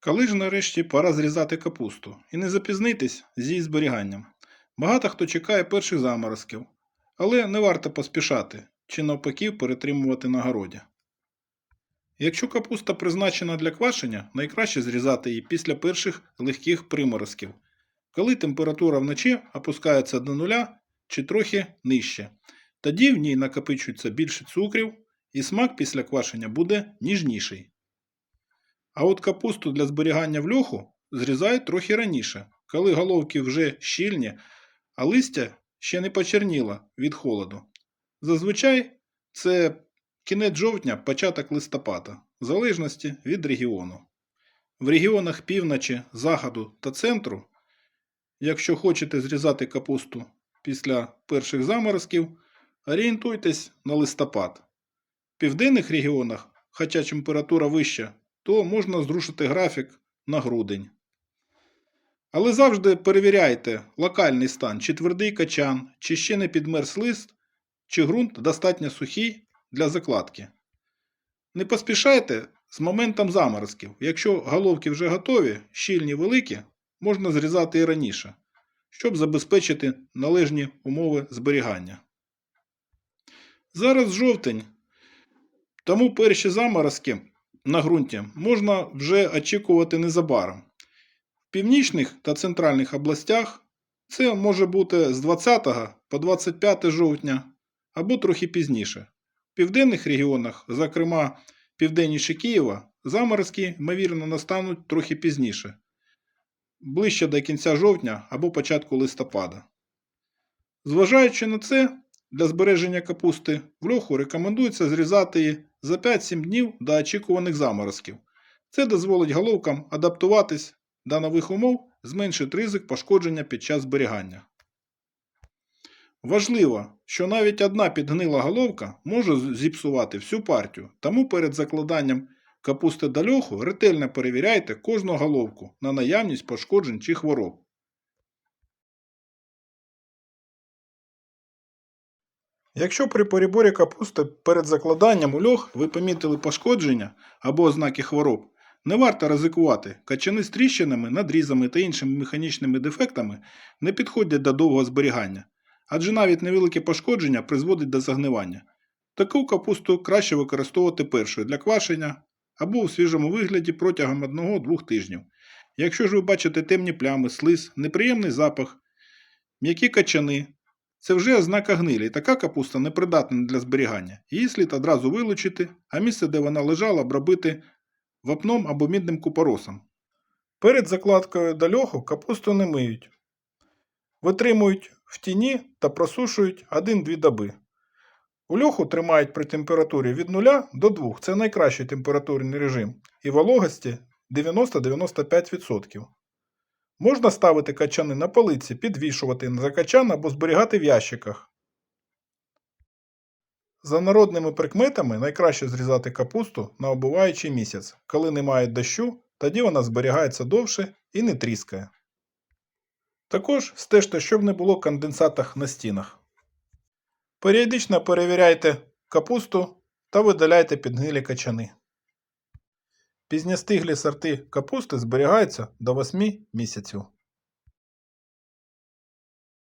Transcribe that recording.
Коли ж нарешті пора зрізати капусту і не запізнитись з її зберіганням. Багато хто чекає перших заморозків, але не варто поспішати чи навпаки перетримувати на городі. Якщо капуста призначена для квашення, найкраще зрізати її після перших легких приморозків, коли температура вночі опускається до нуля чи трохи нижче. Тоді в ній накопичується більше цукрів і смак після квашення буде ніжніший. А от капусту для зберігання в льоху зрізають трохи раніше, коли головки вже щільні, а листя ще не почерніло від холоду. Зазвичай це кінець жовтня, початок листопада, в залежності від регіону. В регіонах півночі, заходу та центру, якщо хочете зрізати капусту після перших заморозків, орієнтуйтесь на листопад. В південних регіонах, хоча температура вища, то можна зрушити графік на грудень. Але завжди перевіряйте локальний стан, чи твердий качан, чи ще не підмерз лист, чи ґрунт достатньо сухий для закладки. Не поспішайте з моментом заморозків. Якщо головки вже готові, щільні великі, можна зрізати і раніше, щоб забезпечити належні умови зберігання. Зараз жовтень, тому перші заморозки на ґрунті можна вже очікувати незабаром. В північних та центральних областях це може бути з 20 по 25 жовтня або трохи пізніше. В південних регіонах, зокрема південніше Києва, заморозки, ймовірно, настануть трохи пізніше, ближче до кінця жовтня або початку листопада. Зважаючи на це, для збереження капусти в льоху рекомендується зрізати її за 5-7 днів до очікуваних заморозків. Це дозволить головкам адаптуватись до нових умов, зменшить ризик пошкодження під час зберігання. Важливо, що навіть одна підгнила головка може зіпсувати всю партію, тому перед закладанням капусти до льоху ретельно перевіряйте кожну головку на наявність пошкоджень чи хвороб. Якщо при переборі капусти перед закладанням у льох ви помітили пошкодження або ознаки хвороб, не варто ризикувати. Качани з тріщинами, надрізами та іншими механічними дефектами не підходять до довгого зберігання, адже навіть невелике пошкодження призводить до загнивання. Таку капусту краще використовувати першою для квашення або у свіжому вигляді протягом 1-2 тижнів. Якщо ж ви бачите темні плями, слиз, неприємний запах, м'які качани, це вже ознака гнилі, така капуста непридатна для зберігання. Її слід одразу вилучити, а місце, де вона лежала, обробити вапном або мідним купоросом. Перед закладкою до льоху капусту не миють. Витримують в тіні та просушують 1-2 доби. У льоху тримають при температурі від 0 до 2, це найкращий температурний режим, і вологості 90-95%. Можна ставити качани на полиці, підвішувати за качан або зберігати в ящиках. За народними прикметами найкраще зрізати капусту на обуваючий місяць. Коли немає дощу, тоді вона зберігається довше і не тріскає. Також стежте, щоб не було конденсатах на стінах. Періодично перевіряйте капусту та видаляйте підгнилі качани. Пізньостиглі сорти капусти зберігаються до восьми місяців.